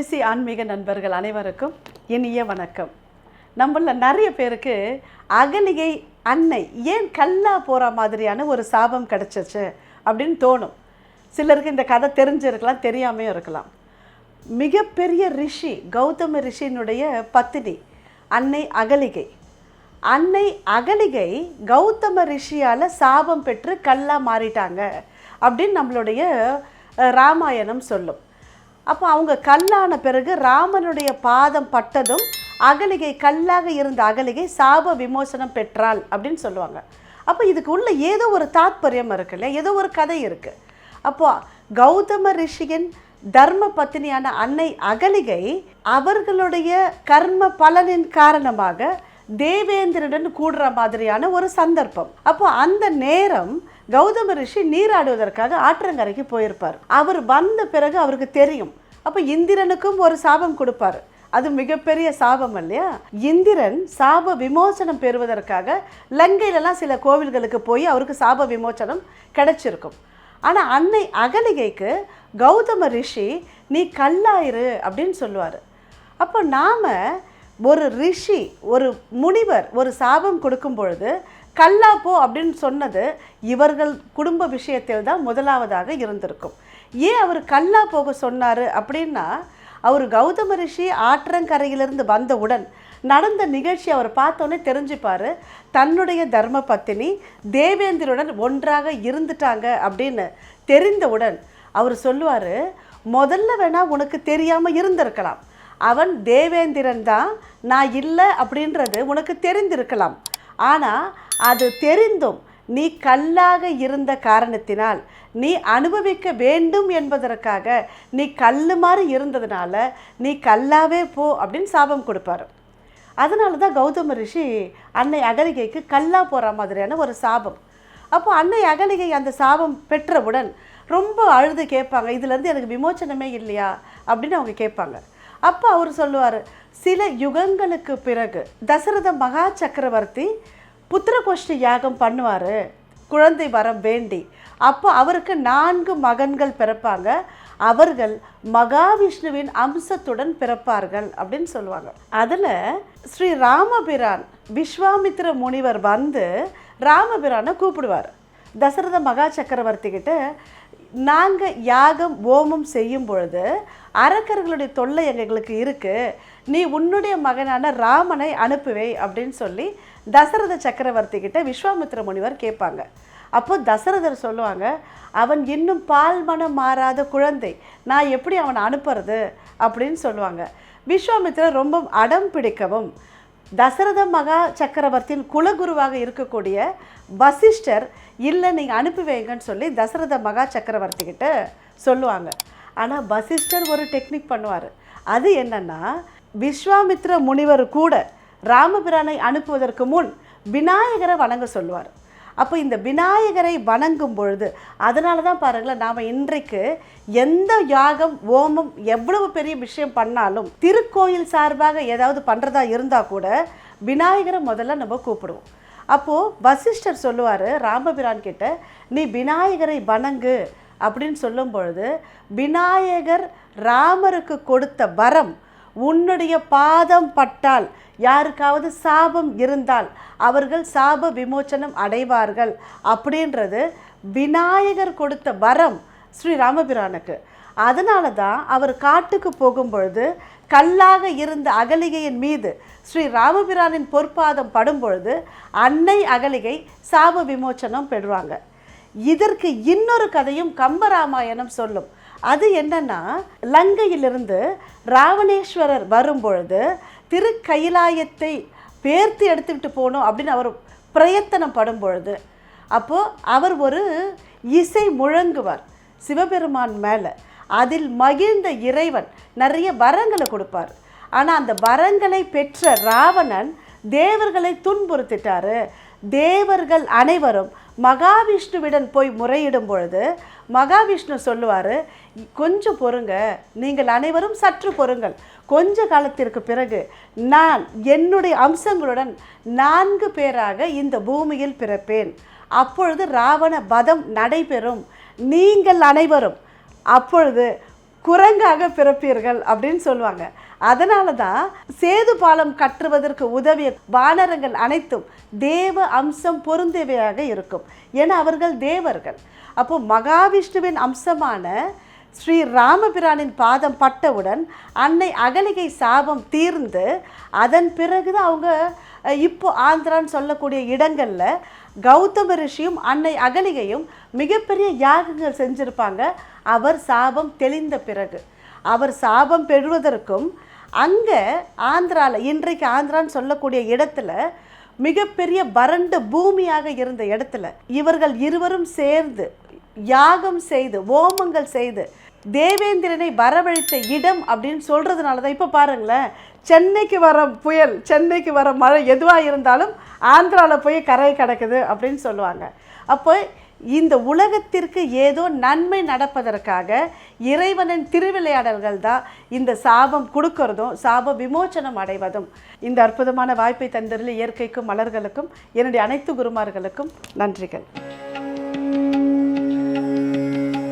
துளசி ஆன்மீக நண்பர்கள் அனைவருக்கும் இனிய வணக்கம். நம்மள நிறைய பேருக்கு அகலிகை அன்னை ஏன் கல்லா போகிற மாதிரியான ஒரு சாபம் கிடச்சிச்சு அப்படின்னு தோணும். சிலருக்கு இந்த கதை தெரிஞ்சிருக்கலாம் தெரியாமையும் இருக்கலாம். மிகப்பெரிய ரிஷி கௌதம ரிஷியினுடைய பத்தினி அன்னை அகலிகை. அன்னை அகலிகை கௌதம ரிஷியால் சாபம் பெற்று கல்லா மாறிட்டாங்க அப்படின்னு நம்மளுடைய ராமாயணம் சொல்லும். அப்போ அவங்க கல்லான பிறகு ராமனுடைய பாதம் பட்டதும் அகலிகை கல்லாக இருந்த அகலிகை சாப விமோசனம் பெற்றாள் அப்படின்னு சொல்லுவாங்க. அப்போ இதுக்கு உள்ள ஏதோ ஒரு தாத்பரியம் இருக்கு இல்லையா? ஏதோ ஒரு கதை இருக்குது அப்போ கௌதம ரிஷியின் தர்ம பத்தினியான அன்னை அகலிகை அவர்களுடைய கர்ம பலனின் காரணமாக தேவேந்திரனுடன் கூடுற மாதிரியான ஒரு சந்தர்ப்பம். அப்போ அந்த நேரம் கௌதம ரிஷி நீராடுவதற்காக ஆற்றங்கரைக்கு போயிருப்பார். அவர் வந்த பிறகு அவருக்கு தெரியும். அப்போ இந்திரனுக்கும் ஒரு சாபம் கொடுப்பார். அது மிகப்பெரிய சாபம் இல்லையா? இந்திரன் சாப விமோசனம் பெறுவதற்காக லங்கையிலலாம் சில கோவில்களுக்கு போய் அவருக்கு சாப விமோசனம் கிடைச்சிருக்கும். ஆனால் அன்னை அகலிகைக்கு கௌதம ரிஷி நீ கல்லாயிரு அப்படின்னு சொல்லுவார். அப்போ நாம் ஒரு ரிஷி ஒரு முனிவர் ஒரு சாபம் கொடுக்கும் பொழுது கல்லா போ அப்படின்னு சொன்னது இவர்கள் குடும்ப விஷயத்தில் தான் முதலாவதாக இருந்திருக்கும். ஏன் அவர் கல்லா போக சொன்னார் அப்படின்னா அவர் கௌதம ரிஷி ஆற்றங்கரையிலிருந்து வந்தவுடன் நடந்த நிகழ்ச்சி அவர் பார்த்தோன்னே தெரிஞ்சுப்பார் தன்னுடைய தர்ம பத்தினி தேவேந்திரனுடன் ஒன்றாக இருந்துட்டாங்க அப்படின்னு தெரிந்தவுடன் அவர் சொல்லுவார் முதல்ல வேணால் உனக்கு தெரியாமல் இருந்திருக்கலாம். அவன் தேவேந்திரன் தான் நான் இல்லை அப்படின்றது உனக்கு தெரிந்திருக்கலாம். ஆனால் அது தெரிந்தும் நீ கல்லாக இருந்த காரணத்தினால் நீ அனுபவிக்க வேண்டும் என்பதற்காக நீ கல்லு மாதிரி இருந்ததுனால நீ கல்லாவே போ அப்படின்னு சாபம் கொடுப்பாரு. அதனால தான் கௌதம ரிஷி அன்னை அகலிகைக்கு கல்லா போகிற மாதிரியான ஒரு சாபம். அப்போ அன்னை அகலிகை அந்த சாபம் பெற்றவுடன் ரொம்ப அழுது கேட்பாங்க இதுலேருந்து எனக்கு விமோச்சனமே இல்லையா? அப்படின்னு அவங்க கேட்பாங்க. அப்போ அவர் சொல்லுவார் சில யுகங்களுக்கு பிறகு தசரத மகா சக்கரவர்த்தி புத்திரகோஷ்டி யாகம் பண்ணுவார். குழந்தை வரம் வேண்டி. அப்போ அவருக்கு நான்கு மகன்கள் பிறப்பாங்க. அவர்கள் மகாவிஷ்ணுவின் அம்சத்துடன் பிறப்பார்கள் அப்படின்னு சொல்லுவாங்க. அதில் ஸ்ரீ ராமபிரான் விஸ்வாமித்திர முனிவர் வந்து ராமபிரானை கூப்பிடுவார். தசரத மகா சக்கரவர்த்தி கிட்ட நாங்கள் யாகம் ஓமம் செய்யும் பொழுது அரக்கர்களுடைய தொல்லை எங்களுக்கு இருக்குது நீ உன்னுடைய மகனான ராமனை அனுப்புவே அப்படின்னு சொல்லி தசரத சக்கரவர்த்தி கிட்ட விஸ்வாமித்திர முனிவர் கேட்பாங்க. அப்போ தசரதர் சொல்லுவாங்க அவன் இன்னும் பால் மனம் மாறாத குழந்தை. நான் எப்படி அவனை அனுப்புறது? அப்படின்னு சொல்லுவாங்க. விஸ்வாமித்திரர் ரொம்ப அடம் பிடிக்கவும் தசரத மகா சக்கரவர்த்தியின் குலகுருவாக இருக்கக்கூடிய வசிஷ்டர் இல்லை நீங்கள் அனுப்பி வைங்கன்னு சொல்லி தசரத மகா சக்கரவர்த்தி கிட்ட சொல்லுவாங்க. ஆனால் வசிஷ்டர் ஒரு டெக்னிக் பண்ணுவார். அது என்னென்னா விஸ்வாமித்ர முனிவர் கூட ராமபிரானை அனுப்புவதற்கு முன் விநாயகரை வணங்க சொல்லுவார். அப்போ இந்த விநாயகரை வணங்கும் பொழுது அதனால தான் பாருங்களேன் நாம் இன்றைக்கு எந்த யாகம் ஓமம் எவ்வளவு பெரிய விஷயம் பண்ணாலும் திருக்கோயில் சார்பாக ஏதாவது பண்ணுறதா இருந்தால் கூட விநாயகரை முதல்ல நம்ம கூப்பிடுவோம். அப்போது வசிஷ்டர் சொல்லுவார் ராமபிரான் கிட்ட நீ விநாயகரை வணங்கு. அப்படின்னு சொல்லும் பொழுது விநாயகர் ராமருக்கு கொடுத்த வரம் உன்னுடைய பாதம் பட்டால் யாருக்காவது சாபம் இருந்தால் அவர்கள் சாப விமோச்சனம் அடைவார்கள். அப்படின்றது விநாயகர் கொடுத்த வரம் ஸ்ரீ ராமபிரானுக்கு. அதனால தான் அவர் காட்டுக்கு போகும்பொழுது கல்லாக இருந்த அகலிகையின் மீது ஸ்ரீ ராமபிரானின் பொற்பாதம் படும்பொழுது அன்னை அகலிகை சாப விமோச்சனம் பெறுவாங்க. இதற்கு இன்னொரு கதையும் கம்பராமாயணம் சொல்லும். அது என்னன்னா லங்கையிலிருந்து ராவணேஸ்வரர் வரும்பொழுது திருக்கயிலாயத்தை பேர்த்து எடுத்துக்கிட்டு போகணும் அப்படின்னு அவர் பிரயத்தனம் படும் பொழுது அப்போது அவர் ஒரு இசை முழங்குவார் சிவபெருமான் மேலே. அதில் மகிழ்ந்த இறைவன் நிறைய வரங்களை கொடுப்பார். ஆனால் அந்த வரங்களை பெற்ற ராவணன் தேவர்களை துன்புறுத்திட்டாரு. தேவர்கள் அனைவரும் மகாவிஷ்ணுவிடன் போய் முறையிடும் பொழுது மகாவிஷ்ணு சொல்லுவார் கொஞ்சம் பொறுங்க நீங்கள் அனைவரும் சற்று பொறுங்கள். கொஞ்ச காலத்திற்கு பிறகு நான் என்னுடைய அம்சங்களுடன் நான்கு பேராக இந்த பூமியில் பிறப்பேன். அப்பொழுது ராவண வதம் நடைபெறும். நீங்கள் அனைவரும் அப்பொழுது குரங்காக பிறப்பீர்கள் அப்படின்னு சொல்லுவாங்க. அதனால தான் சேது பாலம் கட்டுவதற்கு உதவிய வானரங்கள் அனைத்தும் தேவ அம்சம் பொருந்தியவையாக இருக்கும். ஏன்னா அவர்கள் தேவர்கள். அப்போ மகாவிஷ்ணுவின் அம்சமான ஸ்ரீ ராமபிரானின் பாதம் பட்டவுடன் அன்னை அகலிகை சாபம் தீர்ந்து அதன் பிறகு தான் அவங்க இப்போ ஆந்திரான்னு சொல்லக்கூடிய இடங்களில் கௌதம ரிஷியும் அன்னை அகலிகையும் மிகப்பெரிய யாகங்கள் செஞ்சுருப்பாங்க. அவர் சாபம் தெளிந்த பிறகு. அவர் சாபம் பெறுவதற்கும் அங்கே ஆந்திராவில் இன்றைக்கு ஆந்திரான்னு சொல்லக்கூடிய இடத்துல மிகப்பெரிய வறண்ட பூமியாக இருந்த இடத்துல இவர்கள் இருவரும் சேர்ந்து யாகம் செய்து ஓமங்கள் செய்து தேவேந்திரனை வரவழைத்த இடம் அப்படின்னு சொல்கிறதுனால தான் இப்போ பாருங்களேன் சென்னைக்கு வர புயல் சென்னைக்கு வர மழை எதுவாக இருந்தாலும் ஆந்திராவில் போய் கரை கிடக்குது அப்படின்னு சொல்லுவாங்க. அப்போ இந்த உலகத்திற்கு ஏதோ நன்மை நடப்பதற்காக இறைவனின் திருவிளையாடல்கள் தான் இந்த சாபம் கொடுக்கறதும் சாப விமோச்சனம் அடைவதும். இந்த அற்புதமான வாய்ப்பை தந்தரில் இயற்கைக்கும் மலர்களுக்கும் என்னுடைய அனைத்து குருமார்களுக்கும் நன்றிகள்.